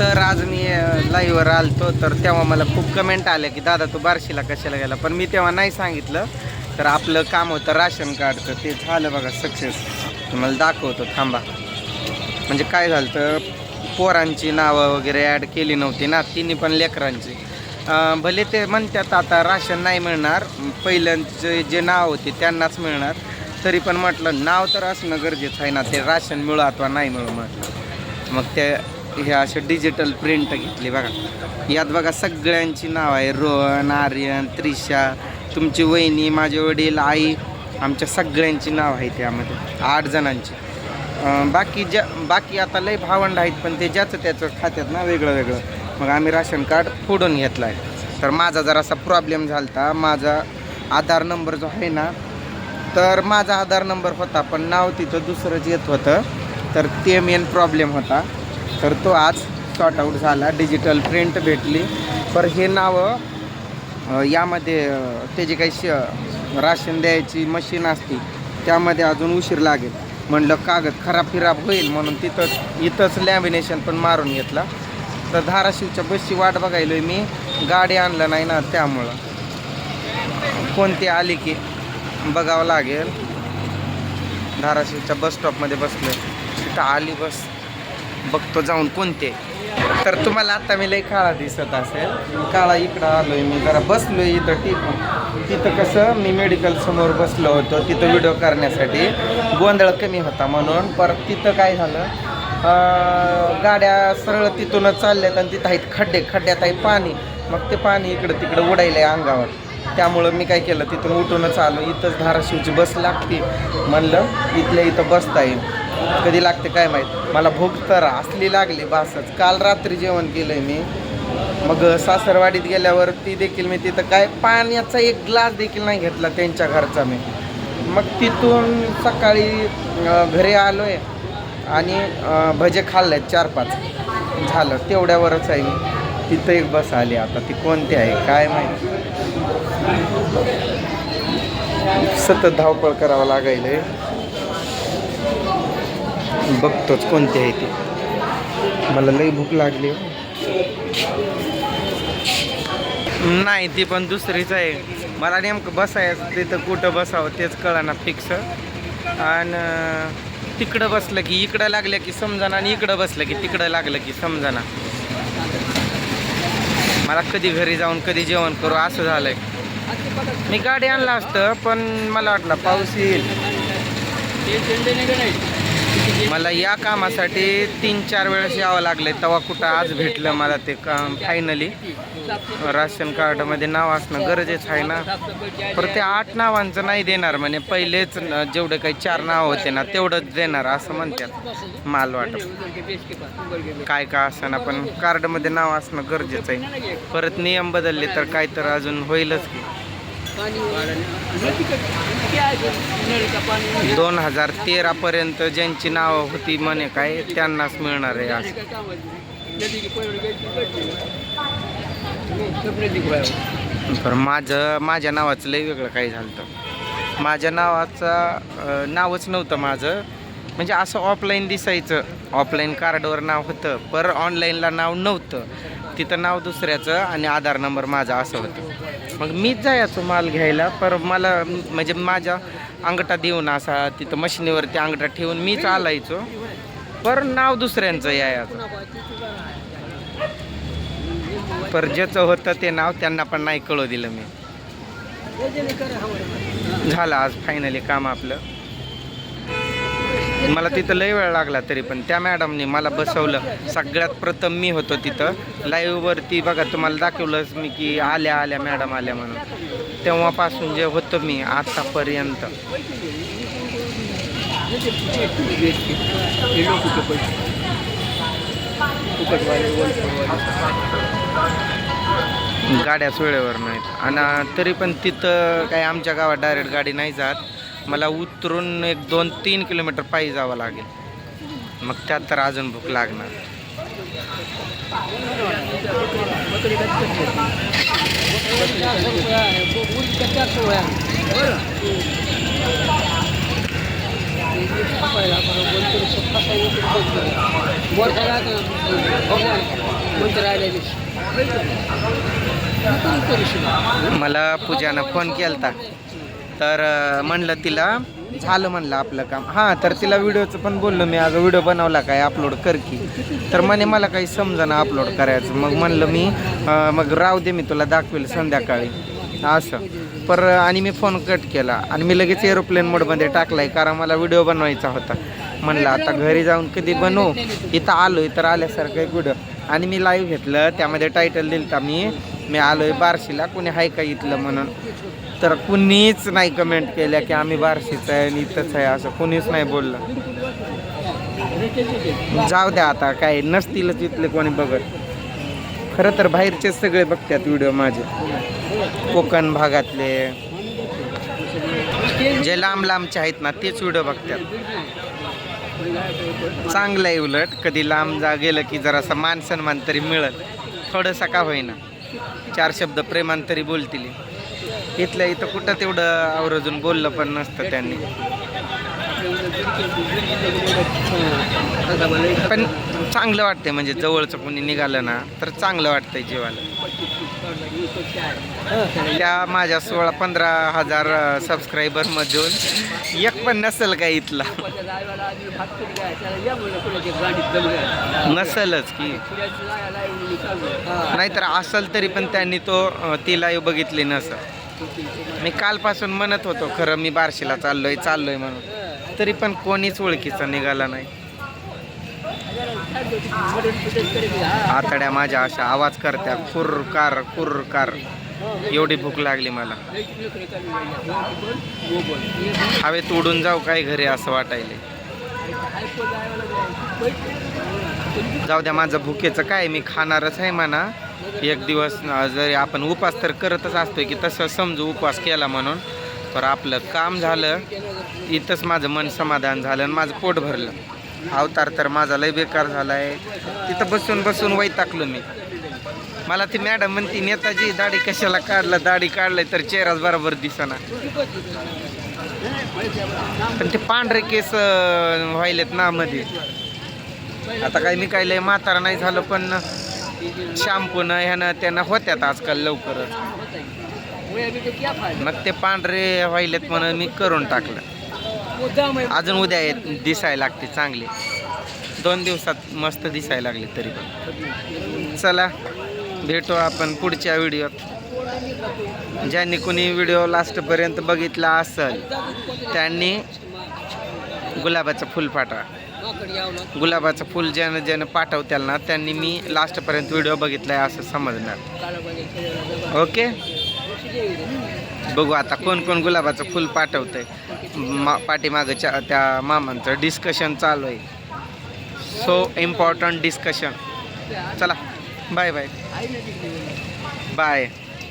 तर आज मी लाईव्हवर आलतो. तर तेव्हा मला खूप कमेंट आल्या की दादा तू बार्शीला कशाला गेला? पण मी तेव्हा नाही सांगितलं. तर आपलं काम होतं राशन कार्डचं ते झालं बघा सक्सेस तुम्हाला दाखवतो थांबा. म्हणजे काय झालं तर पोरांची नावं वगैरे ॲड केली नव्हती ना तिन्ही पण लेकरांची. भले ते म्हणतात आता राशन नाही मिळणार पहिल्यांचे जे नाव होते त्यांनाच मिळणार. तरी पण म्हटलं नाव तर असणं गरजेचं आहे ना ते राशन मिळू अथवा नाही मिळू म्हटलं. मग ते हे अशा डिजिटल प्रिंट घेतली बघा. यात बघा सगळ्यांची नाव आहे रोहन आर्यन त्रिशा तुमची वहिनी माझे वडील आई आमच्या सगळ्यांची नाव आहे त्यामध्ये आठ जणांची. बाकी ज्या बाकी आता लय भावंड आहेत पण ते ज्याचं त्याचं खात्यात ना वेगळं वेगळं. मग आम्ही राशन कार्ड फोडून घेतलं आहे तर माझा जरासा प्रॉब्लेम झाला होता माझा आधार नंबर जो आहे ना तर माझा आधार नंबर होता पण नाव तिथं दुसरंच येत होतं. तर ते मेन प्रॉब्लेम होता. तर तो आज सॉर्ट आऊट झाला. डिजिटल प्रिंट भेटली. पर हे नावं यामध्ये ते त्याची काही श राशन द्यायची मशीन असते त्यामध्ये अजून उशीर लागेल. म्हणलं कागद खराब फिराब होईल म्हणून तिथंच इथंच लॅमिनेशन पण मारून घेतला. तर धाराशिवच्या बसची वाट बघायलो मी. गाडी आणलं नाही ना त्यामुळं. कोणती आली की बघावं लागेल. धाराशिवच्या बस स्टॉपमध्ये बसलं तिथं आली बस. बघतो जाऊन कोणते. तर तुम्हाला आता मी लई काळा दिसत असेल. काळा इकडं आलोय मी जरा बसलो इथं टिकून तिथं कसं मी मेडिकल समोर बसलो होतो तिथं व्हिडिओ करण्यासाठी. गोंधळ कमी होता म्हणून परत तिथं काय झालं गाड्या सरळ तिथूनच चालल्यात आणि तिथं आहेत खड्डे खड्ड्यात आहे पाणी. मग ते पाणी इकडं तिकडं उडायलंय अंगावर. त्यामुळं मी काय केलं तिथून उठूनच आलो. इथंच धाराशिवची बस लागते. म्हणलं इथल्या इथं बसता येईल. कधी लागते काय माहीत? मला भूक तर असली लागली बासच. काल रात्री जेवण केलंय मी. मग सासरवाडीत गेल्यावर ती देखील मी तिथं काय पाण्याचा एक ग्लास देखील नाही घेतला त्यांच्या घरचा मी. मग तिथून सकाळी घरी आलो आहे आणि भजे खाल्ले चार पाच. झालं. तेवढ्यावरच आहे मी. तिथं एक बस आली आता. ती कोणती आहे? काय माहिती? सतत धावपळ करावं लागायला बघतोच कोणते आहे ते. मला लई भूक लागली. नाही ती पण दुसरीच आहे. मला नेमकं बसायचं तिथं कुठं बसावं तेच कळना फिक्स आणि तिकडं बसलं की इकडं लागलं की समजाना आणि इकडं बसलं की तिकडं लागलं की समजाना. मला कधी घरी जाऊन कधी जेवण करू असं झालंय. मी गाडी आणलं असतं पण मला वाटलं पाऊस येईल. मला या कामासाठी तीन चार वेळेस यावं लागले तेव्हा कुठं आज भेटलं मला ते काम फायनली राशन कार्डमध्ये नाव असणं गरजेचं आहे ना. पर ते आठ नावांचं नाही देणार म्हणजे पहिलेच जेवढे काही चार नाव होते ना तेवढंच देणार असं म्हणतात. माल वाटप. काय का असं ना पण कार्डमध्ये नाव असणं गरजेचं आहे. परत नियम बदलले तर काय तर अजून होईलच की. दोन हजार तेरा पर्यंत ज्यांची नावं होती म्हणे काय त्यांनाच मिळणार आहे असं. तर माझं माझ्या नावाचं लय वेगळं काही झालं तर माझ्या नावाचा नावच नव्हतं माझं. म्हणजे असं ऑफलाईन दिसायचं. ऑफलाईन कार्डवर नाव होतं पर ऑनलाईनला नाव नव्हतं. तिथं नाव दुसऱ्याचं आणि आधार नंबर माझा असं होतं. मग मीच जायचो माल घ्यायला पर मला म्हणजे माझ्या अंगठा देऊन असा तिथं मशिनीवरती अंगठा ठेवून मीच आलायचो. पर नाव दुसऱ्यांचं यायचं. पर ज्याचं होतं ते नाव त्यांना पण नाही कळू दिलं मी. झालं आज फायनली काम आपलं. मला तिथं लई वेळ लागला तरी पण त्या मॅडमनी मला बसवलं. सगळ्यात प्रथम मी होतो तिथं. लाईव्हवरती बघा तुम्हाला दाखवलंच मी की आल्या आल्या मॅडम आल्या म्हणून. तेव्हापासून जे होतं मी आतापर्यंत. गाड्याच वेळेवर नाहीत. आणि तरी पण तिथं काही आमच्या गावात डायरेक्ट गाडी नाही जात. मला उतरून एक दोन तीन किलोमीटर पायी जावं लागेल. मग त्यात तर अजून भूक लागणार. मला पूजानं फ़ोन केलता. तर म्हणलं तिला झालं म्हणलं आपलं काम. हां तर तिला व्हिडिओचं पण बोललो मी अगं व्हिडिओ बनवला काय? अपलोड कर की. तर म्हणे मला काही समजा अपलोड करायचं. मग म्हणलं मी मग राहू दे मी तुला दाखवेल संध्याकाळी. असं. पर आणि मी फोन कट केला. आणि मी लगेच एरोप्लेन मोडमध्ये टाकलाय कारण मला व्हिडिओ बनवायचा होता. म्हणलं आता घरी जाऊन कधी बनवू? इथं आलोय तर आल्यासारखं एक व्हिडिओ. आणि मी लाईव्ह घेतलं. त्यामध्ये टायटल दिलता मी. मी आलोय बार्शीला. कुणी हाय का इथलं म्हणून. तर कुणीच नाही कमेंट केल्या की आम्ही बारशीचं आहे आणि इथंच आहे असं. कुणीच नाही बोललं. जाऊ द्या आता काय नसतीलच इथले कोणी बघत. खरं तर बाहेरचे सगळे बघतात व्हिडिओ माझे. कोकण भागातले. जे लांब लांबचे आहेत ना तेच व्हिडिओ बघतात. चांगलं आहे उलट. कधी लांब जा गेलं की जरासा मान सन्मान तरी मिळत थोडंसं का होईना. चार शब्द प्रेमान तरी बोलतील. इथल्या इथं कुठं तेवढं आवर्जून बोललं पण नसतं त्यांनी. पण चांगलं वाटतंय म्हणजे जवळचं कोणी निघालं ना तर चांगलं वाटतंय जीवाला. त्या माझ्या सोळा पंधरा हजार सबस्क्रायबरमधून एक पण नसेल का इथला? नसेलच की. नाहीतर असेल तरी पण त्यांनी तो ती लाईव्ह बघितली नसेल. मी कालपासून म्हणत होतो खरं मी बार्शीला चाललोय चाललोय म्हणून. तरी पण कोणीच ओळखीचा निघाला नाही. आतड्या माझ्या अशा आवाज करत्या कुरकार कुर्रकार एवढी भूक लागली मला. हवेत उडून जाऊ काय घरी असं वाटायले. जाऊ द्या माझं भुकेचं काय मी खाणारच आहे म्हणा. एक दिवस जरी आपण उपास तर करतच असतोय की तसं समजू उपवास केला म्हणून. तर आपलं काम झालं इथंच माझं मन समाधान झालं आणि माझं पोट भरलं. अवतार तर माझा लय बेकार झाला आहे तिथं बसून बसून वैताकलो मी. मला ती मॅडम म्हणती नेताजी दाढी कशाला काढलं? दाढी काढलंय तर चेहराच बरोबर दिसना. पण ते पांढरे केस व्हायलेत ना मध्ये. आता काय मी काय लय म्हातारा नाही झालं पण शॅम्पून ह्यानं त्यांना होत्यात आजकाल लवकरच. मग ते पांढरे व्हायलेत म्हणून मी करून टाकलं. अजून उद्या येत दिसायला लागते चांगले. दोन दिवसात मस्त दिसायला लागले तरी पण. चला भेटू आपण पुढच्या व्हिडिओत. ज्यांनी कोणी व्हिडिओ लास्टपर्यंत बघितला असेल त्यांनी गुलाबाचं फुल पाठवा गुलाबाचं फुल ज्यानं ज्यानं पाठवत्याल ना त्यांनी मी लास्टपर्यंत व्हिडिओ बघितलाय असं समजणार. ओके? बघू आता कोण कोण गुलाबाचं फुल पाठवतंय. मा पाठीमागच्या त्या मामांचं डिस्कशन चालू आहे. सो इम्पॉर्टंट डिस्कशन चला बाय बाय बाय